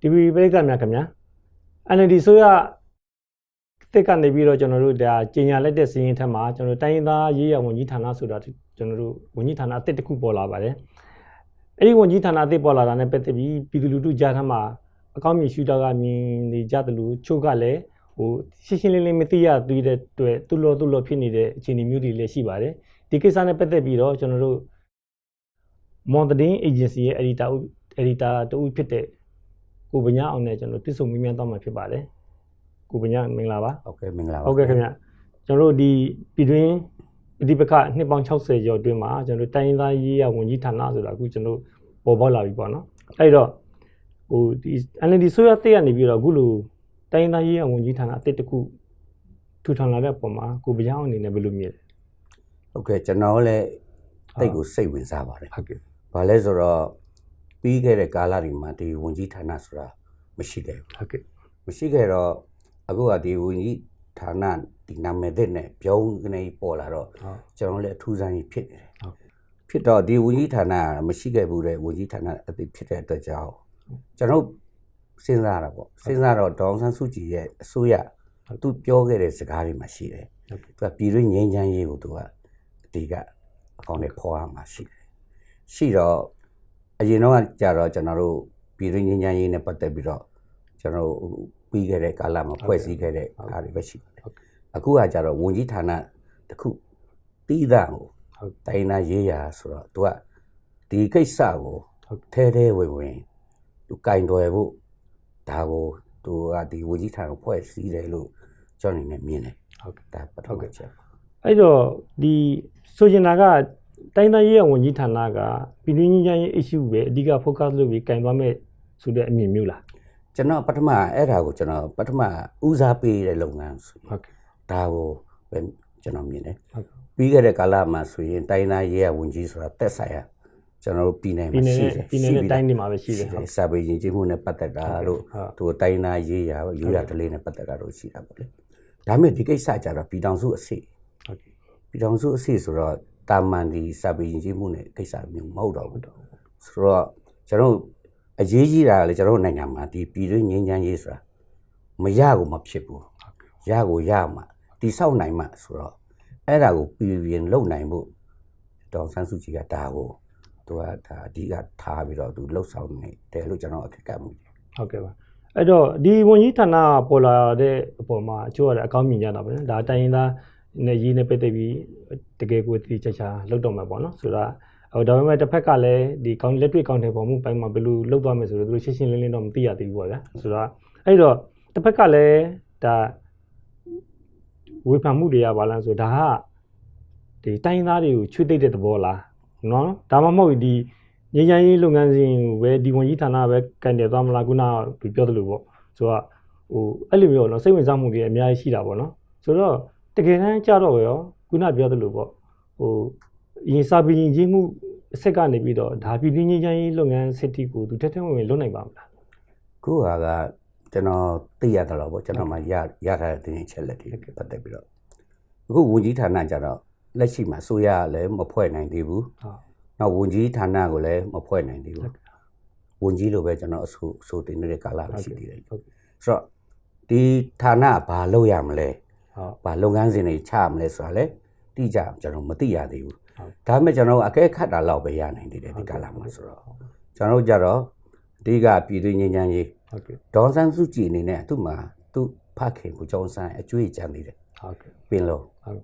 ဒီပရိကများခင်ဗျာ NLD ဆိုရတစ်ကနေပြီးတော့ကျွန်တော်တို့ဒါကြီးညာလက်တဲ့စီးရင်ထက်မှာကျွန်တော်တို့တိုင်းရင်းသားရေးရဝန်ကြီးဌာနဆိုတာကျွန်တော်တို့ဝန်ကြီးဌာနအသစ်တစ်ခုပေါ်လာပါတယ်အဲ့ဒီဝန်ကြီးဌာနအသစ်ပေါ်လာတာနဲ့ပတ်သက်ပြီးပြည်သူလူထုကြားထမ်းမှာအကောင့်မြင်ရှုတာကမြင်နေကြတယ်လို့ချို့ကလည်းဟိုရှင်းရှင်းလင်းလင်းမသိရသေးတဲ့အတွက်သူ့လောသူ့လောဖြစ်နေတဲ့အခြေအနေမျိုးတွေလည်းရှိပါတယ်ဒီကိစ္စနဲ့ပတ်သက်ပြီးတော့ကျွန်တော်တို့မွန်တဒင်းအေဂျင်စီရဲ့ editor editor တူဖြစ်တဲ့ ကိုပညာအောင်နဲ့ကျွန်တော်တိစုံမြင်မြန်တော့မှာဖြစ်ပါတယ်ကိုပညာမင်္ဂလာပါဟုတ်ကဲ့မင်္ဂလာပါဟုတ်ကဲ့ခင်ဗျကျွန်တော်တို့ဒီပြည်တွင်းဒီပခနှစ်ပေါင်း60ကျော်အတွင်းမှာကျွန်တော်တို့တိုင်းရင်းသားရေးရဝန်ကြီးဌာနဆိုတာအခုကျွန်တော်ပေါ်ပေါက်လာပြီပေါ့နော်အဲ့တော့ဟိုဒီ NLD ဆိုရတဲ့ကနေပြီးတော့အခုလိုတိုင်းရင်းသားရေးရဝန်ကြီးဌာနအသစ်တစ်ခုထူထောင်လာတဲ့ပုံမှာကိုပကြောင်အနေနဲ့ဘယ်လိုမြင်လဲဟုတ်ကဲ့ကျွန်တော်လည်းတိတ်ကိုစိတ်ဝင်စားပါတယ်ဟုတ်ကဲ့။ဘာလဲဆိုတော့ ပြီးခဲ့တဲ့ကာလတွေမှာဒီဝန်ကြီးဌာနဆိုတာမရှိခဲ့ဘူးဟုတ်ကဲ့။မရှိခဲ့တော့အခုကဒီဝန်ကြီးဌာနဒီနာမည်သစ်နဲ့ပြောင်းကနေပေါ်လာတော့ဟုတ်ကျွန်တော်လည်းအထူးဆန်းကြီးဖြစ်နေတယ်ဟုတ်။ဖြစ်တော့ဒီဝန်ကြီးဌာနကမရှိခဲ့ဘူးတဲ့ဝန်ကြီးဌာနအသစ်ဖြစ်တဲ့အတွက်ကြောင့်ကျွန်တော်စဉ်းစားတာပေါ့စဉ်းစားတော့ဒေါအောင်ဆန်းစုကြည်ရဲ့အစိုးရသူပြောခဲ့တဲ့စကားတွေမှာရှိတယ်ဟုတ်ကဲ့သူကပြည်တွင်းငြိမ်းချမ်းရေးကိုသူကအဒီကအကောင့်နဲ့ဖော်ရမှာရှိတယ်ရှိတော့ အရင်တော့ကကြတော့ကျွန်တော်တို့ပြည်တွင်းငြိမ်းချမ်းရေးနဲ့ပတ်သက်ပြီးတော့ကျွန်တော်တို့ပြီးခဲ့တဲ့ကာလမှာဖွဲ့စည်းခဲ့တဲ့အားတွေပဲရှိပါတယ်ဟုတ်ကဲ့အခုကကြတော့ဝန်ကြီးဌာနတစ်ခုတီးသန့်ကိုဟုတ်တိုင်းနာရေးရာဆိုတော့သူကဒီကိစ္စကိုဟုတ်ထဲထဲဝင်ဝင်သူကင်တွယ်ဖို့ဒါကိုသူကဒီဝန်ကြီးဌာနကိုဖွဲ့စည်းတယ်လို့ကျွန်တော်အနေနဲ့မြင်တယ်ဟုတ်ကဲ့ဒါပထမချက်ပါအဲ့တော့ဒီဆိုချင်တာက တိုင်းသားရေးရဝန်ကြီးဌာနကပြည်တွင်းကြီးချမ်းရေး issue ပဲအဓိက focus လုပ်ပြီးကင်သွားမဲ့ဆိုတဲ့အမြင်မျိုးလားကျွန်တော်ပထမအဲ့ဒါကိုကျွန်တော်ပထမဦးစားပေးတဲ့လုပ်ငန်းဆိုရင်ဟုတ်ကဲ့ဒါကိုပဲကျွန်တော်မြင်တယ်ဟုတ်ကဲ့ပြီးခဲ့တဲ့ကာလမှာဆိုရင်တိုင်းသားရေးရဝန်ကြီးဆိုတာတက်ဆိုင်ရာကျွန်တော်တို့ပြည်နယ်ပြည်မှာနယ်ရှိနဲ့တယ်ပြည်နယ်နဲ့ပြီးတိုင်းတွေမှာပဲရှိတယ်ရှိဟုတယ်ယ်စာပေရင်ကျေးမှုနဲ့ပတ်သက်တာလို့ဟုတ်သူတိုင်းသားရေးရာရိုးရာဓလေ့နဲ့ပတ်သက်တာတို့ရှိတာပေါ့လေဒါပေမဲ့ဒီကိစ္စကြတော့ပြည်တော်စုအစီဟုတ်ကဲ့ပြည်တော်စုအစီဆိုတော့ တာမန်ဒီစာပေရင်ကျေးမှုနဲ့ကိစ္စမျိုးမဟုတ်တော့ဘူးဆိုတော့ကျွန်တော်တို့အရေးကြီးတာကလေကျွန်တော်တို့နိုင်ငံမှာဒီပြည်တွင်းငြိမ်းချမ်းရေးဆိုတာမရကိုမဖြစ်ဘူးရကိုရမှာတိဆောက်နိုင်မှဆိုတော့အဲ့ဒါကိုပြည်ပြင်းလုံနိုင်ဖို့ဒေါန်ဆန်းစုကြည်ကဒါကိုသူကဒါအဓိကထားပြီးတော့သူလှုပ်ဆောင်နေတယ်လို့ကျွန်တော်အခက်အခဲမှုဟုတ်ကဲ့ပါအဲ့တော့ဒီဝန်ကြီးဌာနကပေါ်လာတဲ့အပေါ်မှာအချို့ကအကောင်းမြင်ကြတာပဲနော်ဒါတိုင်းရင်းသား နဲ့ရေးနဲ့ပတ်သက်ပြီးတကယ်ကိုသိချာချာလုပ်တော့မှာပေါ့နော်ဆိုတော့အော်ဒါပေမဲ့တစ်ဖက်ကလည်းဒီကောင်းလက်တွေ့ကောင်းတဲ့ပုံမှုပိုင်းမှာဘယ်လိုလုပ်သွားမယ်ဆိုတော့သူတို့ရှင်းရှင်းလင်းလင်းတော့မသိရသေးဘူးပေါ့ဗျာဆိုတော့အဲ့တော့တစ်ဖက်ကလည်းဒါဝေဖန်မှုတွေကဘာလဲဆိုတော့ဒါကဒီတိုင်းသားတွေကိုချွေသိတဲ့သဘောလားနော်ဒါမှမဟုတ်ဒီငြိမ်းချမ်းရေးလုပ်ငန်းစဉ်ကိုပဲဒီဝန်ကြီးဌာနပဲကန်တယ်သွားမလားခုနကပြောသလိုပေါ့ဆိုတော့ဟိုအဲ့လိုမျိုးတော့စိတ်ဝင်စားမှုတွေအများကြီးရှိတာပေါ့နော်ဆိုတော့ တကယ်တမ်းကြတော့ရောခုနပြောသလိုပေါ့ဟိုရင်စာပင်ချင်းမှုအဆက်ကနေပြီးတော့ဒါပြည်ပြင်းငញ្ញမ်းရေးလုပ်ငန်းစစ်တီကိုသူတက်တက်ဝင်ဝင်လုပ်နိုင်ပါမလားခုဟာကကျွန်တော်သိရတော့ပေါ့ကျွန်တော်မှရရထားတဲ့တင်ချက်လက်တွေပတ်သက်ပြီးတော့အခုဝန်ကြီးဌာနကြတော့လက်ရှိမှာဆိုရလည်းမဖွဲ့နိုင်သေးဘူးဟုတ်နောက်ဝန်ကြီးဌာနကိုလည်းမဖွဲ့နိုင်သေးဘူးဝန်ကြီးလိုပဲကျွန်တော်အဆိုအဆိုတင်နေတဲ့ကာလပဲရှိသေးတယ်ဟုတ်ဆိုတော့ဒီဌာနကဘာလုပ်ရမလဲ ဟုတ်ဘာလုပ်ငန်းစဉ်တွေချရမလဲဆိုတာလည်းတိကျအောင်ကျွန်တော်မသိရသေးဘူးဟုတ်ဒါပေမဲ့ကျွန်တော်အကဲခတ်တာလောက်ပဲရနိုင်သေးတယ်ဒီကာလမှာဆိုတော့ကျွန်တော်တို့ကြတော့အဓိကပြည်သူငြိမ်းချမ်းရေးဟုတ်ကဲ့ဒေါန်ဆန်းစုကြည်အနေနဲ့သူ့မှာသူ့ဖခင်ကိုကျောင်းဆန်းအကျွေးကြံသေးတယ်ဟုတ်ကဲ့ပင်လုံးဟုတ်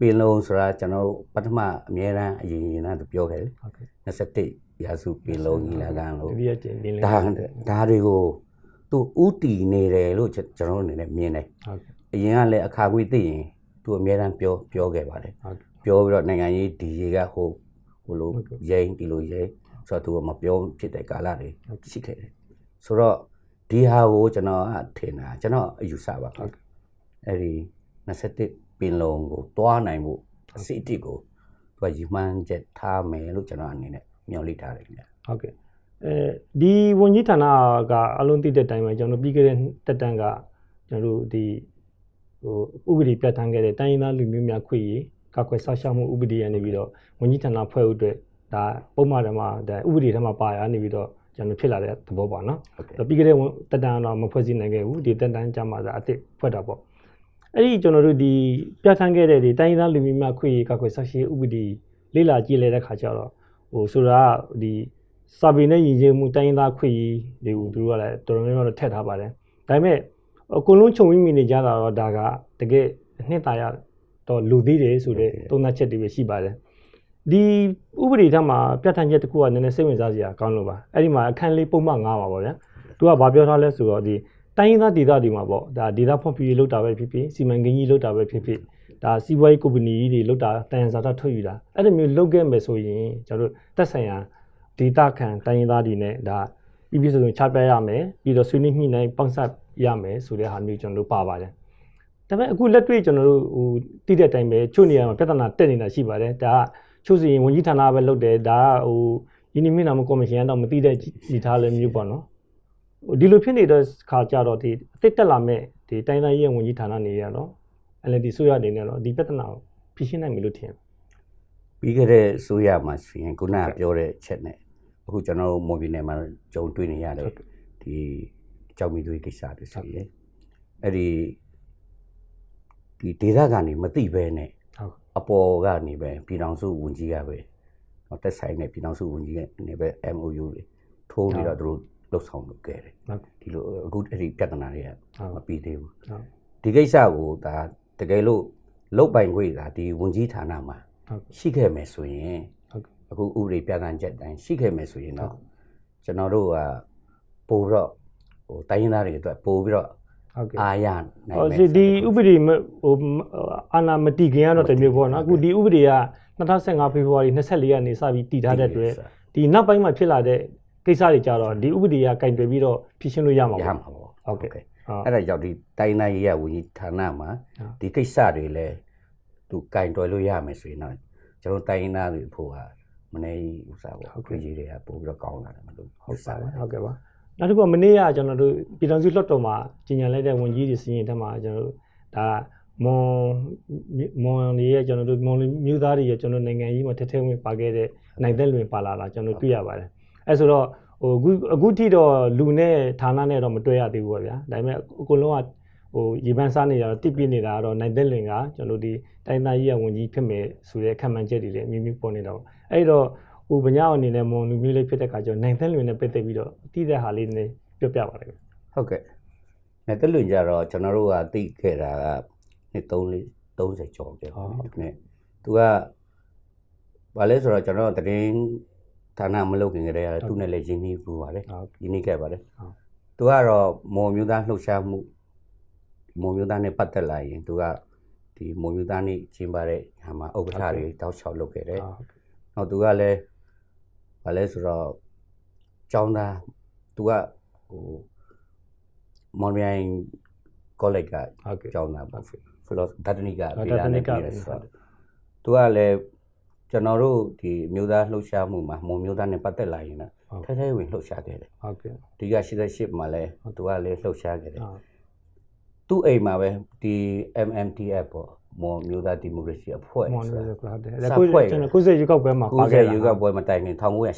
ပင်လုံးဆိုတာကျွန်တော်တို့ပထမအမြဲတမ်းအရင်ရင်ကသူပြောခဲ့တယ်ဟုတ်ကဲ့21ရာစုပင်လုံးညီလာခံလို့ဒီရကျင်းပြင်းလေးဒါဒါတွေကိုသူဥတီနေတယ်လို့ကျွန်တော်တို့အနေနဲ့မြင်တယ်ဟုတ်ကဲ့ အရင်ကလည်းအခါခွေသိရင်သူအများတန်းပြောပြောခဲ့ပါတယ်ဟုတ်ကဲ့ပြောပြီးတော့နိုင်ငံရေးဒီရေကဟိုဟိုလိုဟုတ်ကဲ့ရိမ့်ဒီလိုရိမ့်ဆိုတော့သူကမပြောဖြစ်တဲ့ကာလတွေရှိခဲ့တယ်ဆိုတော့ဒီဟာကိုကျွန်တော်ကထင်တာကျွန်တော်အယူဆပါဟုတ်ကဲ့အဲ့ဒီ21ပင်လုံးကိုတွားနိုင်မှုအစီအတိကိုသူကရည်မှန်းချက်ထားမယ်လို့ကျွန်တော်အနေနဲ့မျှော်လင့်ထားတယ်ခင်ဗျာဟုတ်ကဲ့အဲဒီဝန်ကြီးဌာနကအလုံးသိတဲ့အတိုင်းပဲကျွန်တော်တို့ပြီးခဲ့တဲ့တက်တန်းကကျွန်တော်တို့ဒီ ဟိုဥပဒေပြဋ္ဌာန်းခဲ့တဲ့တိုင်းရင်းသားလူမျိုးများခွင့်ရေးကာကွယ်စောင့်ရှောက်မှုဥပဒေရနေပြီးတော့ဝန်ကြီးဌာနဖွဲ့ဥအတွက်ဒါပုံမှန်တည်းမှာဒါဥပဒေထဲမှာပါရနေပြီးတော့ကျွန်တော်ဖြစ်လာတဲ့သဘောပါနော်ဟုတ်ကဲ့ပြီးခဲ့တဲ့ဝန်တက်တန်တော့မဖွဲ့စည်းနိုင်ခဲ့ဘူးဒီတက်တန်ကြမှာသာအစ်စ်ဖွဲ့တာပေါ့အဲ့ဒီကျွန်တော်တို့ဒီပြဋ္ဌာန်းခဲ့တဲ့ဒီတိုင်းရင်းသားလူမျိုးများခွင့်ရေးကောက်ွယ်ဆက်ရှိဥပဒေလေ့လာကြည့်လဲတဲ့ခါကျတော့ဟိုဆိုတာကဒီစာပေနဲ့ယဉ်ကျေးမှုတိုင်းရင်းသားခွင့်ရေးတွေကိုသူတို့ကလည်းတော်တော်များများတော့ထည့်ထားပါတယ်ဒါပေမဲ့ အကုန်လုံးခြုံပြီးမိနေကြတာတော့ဒါကတကယ်အနှစ်သာရတော့လူသေးတယ်ဆိုတဲ့သုံးသပ်ချက်တွေပဲရှိပါတယ်ဒီဥပဒေထက်မှာပြဋ္ဌာန်းချက်တစ်ခုကနည်းနည်းစိတ်ဝင်စားစရာကောင်းလို့ပါအဲ့ဒီမှာအခန်းလေးပုံမှန်9ပါပေါ့ဗျာသူကဘာပြောထားလဲဆိုတော့ဒီတိုင်းရင်းသားဒေသတွေမှာပေါ့ဒါဒေသဖွံ့ဖြိုးရေးလုပ်တာပဲဖြစ်ဖြစ်စီမံကိန်းကြီးလုပ်တာပဲဖြစ်ဖြစ်ဒါစီးပွားရေးကုမ္ပဏီကြီးတွေလုပ်တာတန်ရန်စာထထုတ်ယူတာအဲ့လိုမျိုးလုပ်ခဲ့မယ်ဆိုရင်ကျွန်တော်တို့တက်ဆိုင်ရာဒေသခံတိုင်းရင်းသားတွေနဲ့ဒါပြီးပြီးဆိုရင်ချပြရမယ်ပြီးတော့ဆွေးနွေးညှိနှိုင်းပေါင်းစပ် ရမယ်ဆိုတဲ့ဟာမျိုးကျွန်တော်တို့ပါပါတယ်ဒါပေမဲ့အခုလက်တွေ့ကျွန်တော်တို့ဟိုတည်တဲ့အတိုင်းပဲချို့နေရာမှာပြဿနာတက်နေတာရှိပါတယ်ဒါကချို့စီရင်ဝန်ကြီးဌာနပဲလုပ်တယ်ဒါကဟိုယင်းနိမနာမကော်မရှင်ကတော့မသိတဲ့စီထားလည်းမျိုးပေါ့နော်ဟိုဒီလိုဖြစ်နေတဲ့ခါကြတော့ဒီအစ်စ်တက်လာမဲ့ဒီတိုင်းတိုင်းရဲ့ဝန်ကြီးဌာနနေရတော့ LND ဆိုရအနေနဲ့တော့ဒီပြဿနာကိုဖြေရှင်းနိုင်မယ်လို့ထင်တယ်ပြီးခဲ့တဲ့ဆိုရမှာဆိုရင်ခုနကပြောတဲ့ချက်နဲ့အခုကျွန်တော်တို့မော်ဘီနယ်မှာကြုံတွေ့နေရတယ်ဒီ ကြောက်မီသွေးကိစ္စတွေဆိုရင်အဲ့ဒီဒီဒေသကနေမသိဘဲနဲ့ဟုတ်အပေါ်ကနေပဲပြည်တော်စုဝင်ကြီးကပဲဟောတက်ဆိုင်နဲ့ပြည်တော်စုဝင်ကြီးကနေပဲ MOU တွေထိုးပြီးတော့သူတို့လှုပ်ဆောင်လုပ်ခဲ့တယ်ဟုတ်ဒီလိုအခုအဲ့ဒီပြဿနာတွေကဟုတ်မပြီးသေးဘူးဟုတ်ဒီကိစ္စကိုဒါတကယ်လို့လုတ်ပိုင်ခွင့်ဒါဒီဝင်ကြီးဌာနမှာဟုတ်ရှိခဲ့မယ်ဆိုရင်ဟုတ်အခုဥပဒေပြဋ္ဌာန်းချက်တိုင်းရှိခဲ့မယ်ဆိုရင်တော့ကျွန်တော်တို့ကပို့တော့ ဟိုတိုင်းရင်းသားတွေအတွက်ပို့ပြီးတော့ဟုတ်ကဲ့အာရနိုင်ဟိုမယ်ဒီဒီဥပဒေမဟိုအာနာမတိခင်ကတော့တမျိုးပေါ့နော်အခုဒီဥပဒေက2015ဖေဖော်ဝါရီ24ရက်နေ့စပြီးတည်ထားတဲ့အတွက်ဒီနောက်ပိုင်းမှာဖြစ်လာတဲ့ကိစ္စတွေကြတော့ဒီဥပဒေကကင်တွယ်ပြီးတော့ဖြေရှင်းလို့ရမှာရပေါ့မှာပေါ့ဟုတ်ကဲ့ဟုတ်အဲ့ဒါကြောင့်ဒီတိုင်းတိုင်းရေးရဝင်ကြီးဌာနမှာဟုတ်ဒီကိစ္စတွေလည်းသူကင်တွယ်လို့ရမယ်ဆိုရင်တော့ကျွန်တော်တိုင်းရင်းသားတွေဖို့ကမနေဥစားပေါ့ခွေးကြီးတွေကပို့ပြီးတော့ကောင်းလာတယ်မလို့ဟုတ်ပါတယ်ဟုတ်ကဲ့ပါ နောက်တစ်ခုကမနေ့ကကျွန်တော်တို့ပြည်တော်စုလွှတ်တော်မှာကြီးညာလိုက်တဲ့ဝန်ကြီးတွေစီရင်တဲ့မှာကျွန်တော်တို့ဒါမွန်မွန်တွေရဲ့ကျွန်တော်တို့မွန်မျိုးသားတွေရဲ့ကျွန်တော်နိုင်ငံကြီးမှာထက်ထဲဝင်ပါခဲ့တဲ့နိုင်တဲ့လွင်ပါလာတာကျွန်တော်တွေ့ရပါတယ်အဲဆိုတော့ဟိုအခုအခုထိတော့လူနဲ့ဌာနနဲ့တော့မတွေ့ရသေးဘူးပေါ့ဗျာဒါပေမဲ့အကုန်လုံးကဟိုရေပန်းစားနေတာတော့တိပြနေတာကတော့နိုင်တဲ့လွင်ကကျွန်တော်တို့ဒီတိုင်းသားကြီးရဝန်ကြီးဖြစ်မယ်ဆိုတဲ့ခံမှန်းချက်တွေလည်းအမျိုးမျိုးပေါ်နေတာပေါ့အဲ့တော့ ဟိုဗညာအနေနဲ့မွန်လူမျိုးလေးဖြစ်တဲ့ခါကျတော့နိုင်တဲ့လူနဲ့ပတ်သက်ပြီးတော့အတိတဲ့ဟာလေးနည်းပြောပြပါလိုက်ဟုတ်ကဲ့။နဲ့တက်လွင်ကြတော့ကျွန်တော်တို့ကသိခဲ့တာကနှစ်3 30ကျော်ခဲ့ပါပြီ။နဲ့သူကဘာလဲဆိုတော့ကျွန်တော်တရင်ဌာနမလုပ်ခင်ကတည်းကသူနဲ့လည်းရင်းနှီးပူပါတယ်ဟုတ်။ရင်းနှီးခဲ့ပါတယ်ဟုတ်။သူကတော့မော်မျိုးသားလှုပ်ရှားမှုမော်မျိုးသားနဲ့ပတ်သက်လာရင်သူကဒီမော်မျိုးသားနဲ့ကျင်းပတဲ့ဟာမှာဥက္ကဋ္ဌတွေတောက်လျှောက်လုပ်ခဲ့တယ်ဟုတ်။နောက်သူကလည်း ဘာလဲဆိုတော့ကျောင်းသားသူကဟိုမော်မြိုင်ကောလိပ်ကဟုတ်ကဲ့ကျောင်းသားပေါ့ဖီလောဒတနိကဟုတ်ဗေဒနဲ့ဒသနိကပြည်တယ်ဆိုတော့သူကလည်းကျွန်တော်တို့ဒီမျိုးသားလှုပ်ရှားမှုမှာမုံမျိုးသားနဲ့ပတ်သက်လာရင်တော့ဟုတ်ထဲထဲဝင်လှုပ်ရှားခဲ့တယ်ဟုတ်ကဲ့ဒီက88မှာလည်းသူကလည်းလှုပ်ရှားခဲ့တယ်ဟုတ်သူ့အိမ်မှာပဲဒီ MMTF ပေါ့ မွန်မျိုးသားဒီမိုကရေစီအဖွဲ့မွန်ဆိုလူတော့မျိုးကဟုတ်တယ်ဒါကိုကျွန်တော်ကိုယ်စိတ်ရွေးကောက်ပွဲမှာပါခဲ့90တာယူကပွဲမတိုင်ခင်1988ဟုတ်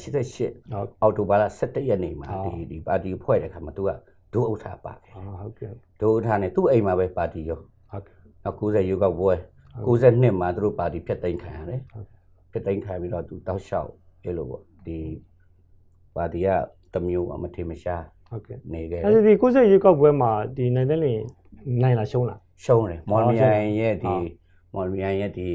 အောက်တိုဘာလ17ရက်နေ့မှာဟုတ်ဒီဒီပါတီဖွဲ့တဲ့ခါမှာသူကဒုဥက္ကဋ္ဌပါခဲ့ဟုတ်ကဲ့ဒုဥက္ကဋ္ဌနဲ့သူ့အိမ်မှာပဲပါတီရောဟုတ်ကဲ့နောက်90ယူကပွဲ92မှာသူတို့ပါတီဖျက်သိမ်းခံရတယ်ဟုတ်ဖျက်သိမ်းခံပြီးတော့သူတောက်လျှောက်အဲ့လိုပေါ့ဒီပါတီကတစ်မျိုးပေါ့မထေမရှားဟုတ်ကဲ့နေခဲ့တအဲ့ယ်ဒီကိုယ်စိတ်ရွေးကောက်ပွဲမှာဒီနိုင်တဲ့လူ နိုင်လားရှုံးလားရှုံးတယ်မော်လမြိုင်ရဲ့ဟုဒီတ်မော်လမြိုင်ရဲ့ဒီ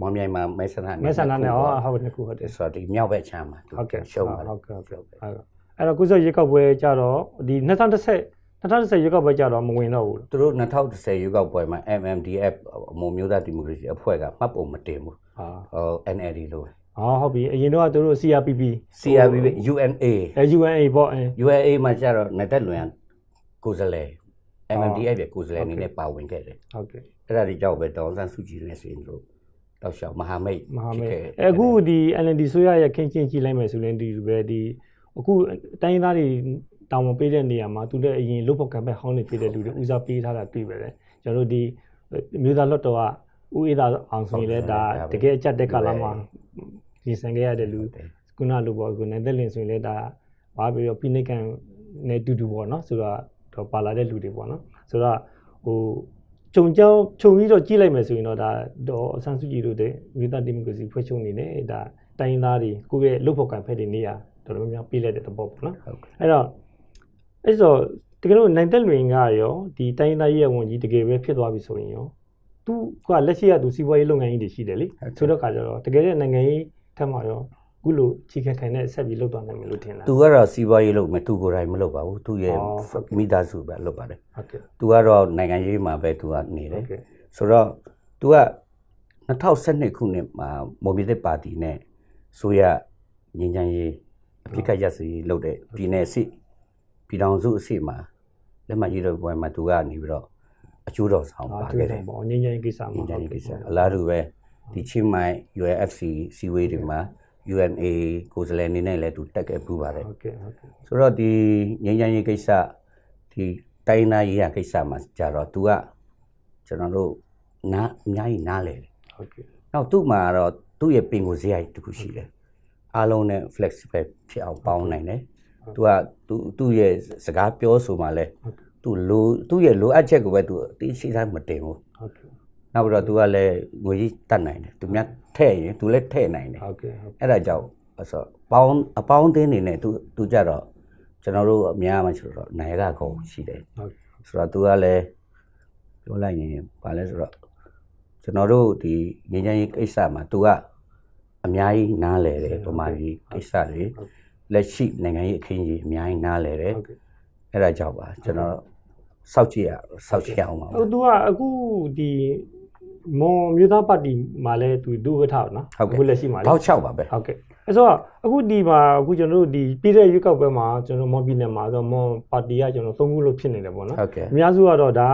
မော်လမြိုင်မှာမဲဆန္ဒနယ်မဲဆန္ဒနဲ့ဟောနှစ်ခုဟုတ်နှစ်ခုဟုတ်တယ်ဆိုတော့ဒီမြောက်ဘက်ချမ်းမှာသူဟုတ်ကဲ့ရှုံးပါတယ်ဟုတ်ကဲ့ဟုတ်ကဲ့အဲ့တော့ကိုယ်စိတ်ရွေးကောက်ပွဲကြတော့ဒီ2010 2010ရွေးကောက်ပွဲကြတော့မဝင်တော့ဘူးသူတို့2010ရွေးကောက်ပွဲမှာ MMDF အမုံမျိုးသားဒီမိုကရေစီအဖွဲ့ကမှတ်ပုံမတင်ဘူးဟာဟို NLD လို့ပဲဟောဟုတ်ပြီအရင်တော့သူတို့ CRPP CRB UNA အဲ UNA ပေါ့အဲ UNA မှာကျတော့နေသက်လွင်ကိုယ်စားလှယ် MMDF ရဲ့ကိုယ်စားလှယ်အနေနဲ့ပါဝင်ခဲ့တယ်ဟုတ်ကဲ့အဲ့ဒါဒီကြောင့်ပဲဒေါန်ဆန်းစုကြည်နဲ့ဆိုရင်တို့တောက်လျှောက်မဟာမိတ်မဟာမိတ်ဖြစ်အဲအခုဒီ LND ဆိုရရဲ့ခင်းချင်းကြည့်လိုက်မယ်ဆိုရင်ဒီလိုပဲဒီအခုတိုင်းရင်းသားတွေတောင်းပန်ပေးတဲ့နေရာမှာသူတို့အရင်လုတ်ဖို့ကံပဲဟောင်းနေဖြစ်တဲ့လူတွေဦးစားပေးထားတာတွေ့ပဲလေကျွန်တော်တို့ဒီမြို့သားလွတ်တော်ကဦးအေးသာအောင်ဆိုရင်လည်းဒါတကယ်အကြက်တဲ့ကာလမှာပြင်ဆင်ခဲ့ရတဲ့လူခုနလိုပေါ့ခုနိုင်တဲ့လင်ဆိုရင်လည်းဒါဘာပြောပြောဖိနှိပ်ကန်နဲ့တူတူပေါ့နော်ဆိုတော့ တော့ပါလာတဲ့လူတွေပေါ့နော်ဆိုတော့ဟိုခြုံကြောင်းခြုံပြီးတော့ကြည့်လိုက်မယ်ဆိုရင်တော့ဒါတော့အဆန်းစုကြည်တို့တဲ့မြို့သားဒီမိုကရေစီဖွဲ့ချုပ်အနေနဲ့ဒါတိုင်းရင်းသားတွေကိုယ့်ရဲ့လုပ်ဖို့ကံဖက်တွေနေရတော်တော်များများပြေးလိုက်တဲ့သဘောပေါ့နော်ဟုတ်ကဲ့အဲ့တော့အဲ့ဆိုတကယ်လို့နိုင်သက်လွင်ကရောဒီတိုင်းရင်းသားရေးရဝန်ကြီးတကယ်ပဲဖြစ်သွားပြီဆိုရင်ရောသူကလက်ရှိကသူစီးပွားရေးလုပ်ငန်းကြီးတွေရှိတယ်လေဆိုတော့ခါကျတော့တကယ်တဲ့နိုင်ငံရေးထက်မှာရောအ ခုလိုချီခက်ခိုင်နဲ့ဆက်ပြီးလုပ်သွားနိုင်မယ်လို့ထင်လားသူကတော့စီးပွားရေးလုပ်မယ်သူကိုယ်တိုင်မလုပ်ပါဘူးသူရဲ့အော်ဟုတ်ကဲ့မိသားစုပဲလုပ်ပါတယ်ဟုတ်ကဲ့သူကတော့နိုင်ငံရေးမှာပဲသူကနေတယ်ဟုတ်ကဲ့ဆိုတော့ तू က2012ခုနှစ်မှာမိုဘီတစ်ပါတီနဲ့ဆိုရငင်းချမ်းရေးအဖြစ်ကရက်စီလုပ်တဲ့ပြည်နယ်စစ်ပြည်ထောင်စုအစစ်မှာလက်မှတ်ရေးတော့ပွဲမှာ तू ကနေပြီးတော့အကျိုးတော်ဆောင်ပါအာခဲ့တွေ့တယ်တယ်ပေါ့ငင်းငင်းကိစ္စငမှာင်းချမ်းရေးကိစ္စအလားတူပဲဒီချင်းမိုင် UFC စီဝေးတွေမှာ UNA ကိုယ်စားလှယ်အနေနဲ့လည်း तू တက်ခဲ့ပူပါတယ်ဟုတ်ကဲ့ဟုတ်ကဲ့ဆိုတော့ဒီငင်းချမ်းရေးကိစ္စဒီတိုင်းနာရေးရကိစ္စမှာကြာတော့ तू ကကျွန်တော်တို့နားအများကြီးနားလဲတယ်ဟုတ်ကဲ့နောက်သူ့မှာတော့သူ့ရဲ့ပင်ကိုယ်စရိုက်တစ်ခုရှိတယ်အားလုံးနဲ့ flexible ဖြစ်အောင်ပေါင်းနိုင်တယ်သူကသူသူ့ရဲ့စကားပြောဆိုမှလဲသူလိုသူ့ရဲ့လိုအပ်ချက်ကိုပဲသူအသိရှိတိုင်းမတင်ဘူးဟုတ်ကဲ့နောက်ပြီးတော့သူကလည်းငွေကြီးတတ်နိုင်တယ်သူများ ထဲ့ရင်သူလည်းထဲ့နိုင်တယ်ဟုတ်ကဲ့ဟုတ်အဲ့ဒါကြောင့်အဲ့ဆိုပေါင်းအပေါင်းအသင်းနေနဲ့သူသူကြတော့ကျွန်တော်တို့အများမှဆိုတော့နိုင်ရကုန်ရှိတယ်ဟုတ်ဆိုတော့သူကလည်းပြောလိုက်ရင်ဘာလဲဆိုတော့ကျွန်တော်တို့ဒီငင်းချမ်းရေးကိစ္စမှာသူကအများကြီးနားလဲတယ်ဗမာပြည်ကိစ္စတွေလက်ရှိနိုင်ငံရေးအခင်းကြီးအများကြီးနားလဲတယ်ဟုတ်ကဲ့အဲ့ဒါကြောင့်ပါကျွန်တော်စောက်ကြည့်ရစောက်ကြည့်အောင်ပါဟိုသူကအခုဒီ မွန်မြို့သားပါတီမှာလဲသူဒုဝထနော်အခုလက်ရှိမှာလေထောက်ချောက်ပါပဲဟုတ်ကဲ့အဲဆိုတော့အခုဒီမှာအခုကျွန်တော်တို့ဒီပြည်တဲ့ရွေးကောက်ပွဲမှာကျွန်တော်မွန်ပြည်နယ်မှာဆိုတော့မွန်ပါတီကကျွန်တော်သုံးခုလို့ဖြစ်နေတယ်ပေါ့နော်ဟုတ်ကဲ့အများစုကတော့ဒါ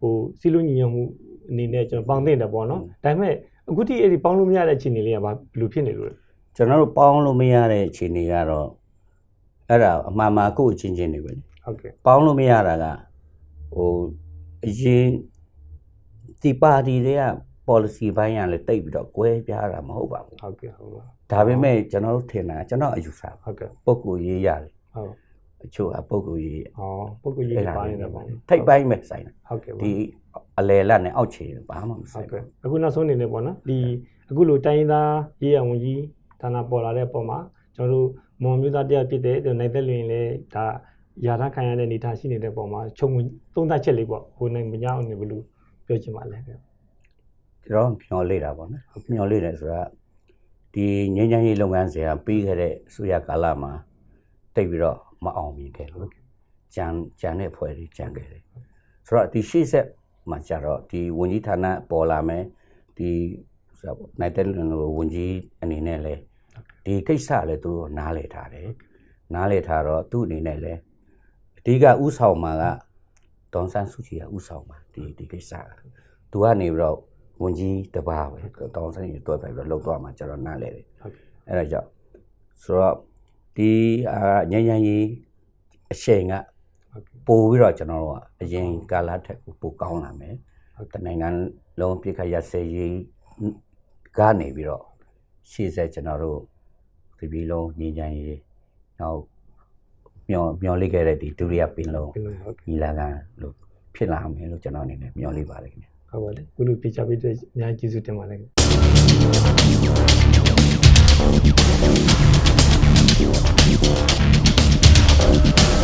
ကဟိုစီလိုညီညွတ်မှုအနေနဲ့ကျွန်တော်ပေါင်းတင်တယ်ပေါ့နော်ဒါပေမဲ့အခုထိအဲ့ဒီပေါင်းလို့မရတဲ့အခြေအနေလေးကဘာဘယ်လိုဖြစ်နေလို့လဲကျွန်တော်တို့ပေါင်းလို့မရတဲ့အခြေအနေကတော့အဲ့ဒါအမှန်မှန်ကိုယ့်အချင်းချင်းတွေပဲလေဟုတ်ကဲ့ပေါင်းလို့မရတာကဟိုအရင် ဒီပါတီတွေက policy ဘိုင်းကလည်းတိတ်ပြီးတော့ကွဲပြားတာမဟုတ်ပါဘူးဟုတ်ကဲ့ဟုတ်ပါဒါပေမဲ့ကျွန်တော်တို့ထင်တာကျွန်တော်အယူဆပါဟုတ်ကဲ့ပုံကိုရေးရတယ်ဟုတ်အချို့အပုံကိုရေးอ๋อပုဂ္ဂိုလ်ရေးပါနေတယ်ပေါ့ထိတ်ပိုင်းပဲဆိုင်တယ်ဟုတ်ကဲ့ဒီအလေလက်နဲ့အောက်ခြေဘာမှမဟုဆိုင်တ်ဘူးကဲ့အခုနောက်ဆုံးအနေနဲ့ပေါ့နော်ဒီအခုလိုတိုင်းရင်းသားရေးရဝန်ကြီးဌာနပေါ်လာတဲ့ပုံမှာကျွန်တော်တို့မွန်မျိုးသားတရားဖြစ်တဲ့နိုင်သက်လွင်လည်းဒါယာထခံရတဲ့အနေအထားရှိနေတဲ့ပုံမှာခြုံငုံသုံးသပ်ချက်လေးပေါ့ဟိုနိုင်မကြောက်နေဘလို့ ပြောချင်ပါလဲခင်ကျွန်တော်မျောလေးတာပေါ့နော်မျောလေးတယ်ဆိုတာဒီငញ្ញမ်းရေးလုပ်ငန်းစဉ်ကပြီးခဲ့တဲ့ဆိုရကာလမှာတိတ်ပြီးတော့မအောင်မြင်ခဲ့ဘူးကြံကြံတဲ့ဖွဲ့တွေကြံခဲ့တယ်ဆိုတော့ဒီရှေ့ဆက်မှာကြတော့ဒီဝန်ကြီးဌာနပေါ်လာမယ်ဒီဆိုတော့နိုင်တဲ့လူလိုဝန်ကြီးအနေနဲ့လဲဒီကိစ္စလည်းသူတို့နားလည်ထားတယ်နားလည်ထားတော့သူ့အနေနဲ့လဲအဓိကဥဆောင်မှာက ဒေါန်ဆန်းစုကြည်ကဥဆောင်မှာဒီဒီကိစ္စကသူကနေပြီးတော့ဝန်ကြီးတပါးပဲဒေါန်ဆန်းကြီးတွဲပဲပြီးတော့လှုပ်သွားမှာကျွန်တော်နားလဲတယ်ဟုတ်ကဲ့အဲ့ဒါကြောင့်ဆိုတော့ဒီအာညဉ့်ညဉ့်ကြီးအချိန်ကဟုတ်ကဲ့ပို့ပြီးတော့ကျွန်တော်တို့ကအရင်ကာလထက်ကိုပိုကောင်းလာမယ်ဟုတ်တနိုင်ငံလုံးပြစ်ခတ်ရစေးရေးကနေပြီးတော့ရှေ့ဆက်ကျွန်တော်တို့ဒီပြည်လုံးညဉ့်ညဉ့်ရေးနောက် မျောမျောလေးခဲ့တဲ့ဒီဒုတိယပင်လုံးညီလာခံလို့ဖြစ်လာမယ်လို့ကျွန်တော်အနေနဲ့မျှော်လင့်ပါတယ်ခင်ဗျ။ဟုတ်ပါတယ်။ခုလိုပြချပေးတဲ့အများကြီးကျေးဇူးတင်ပါတယ်ခင်ဗျ။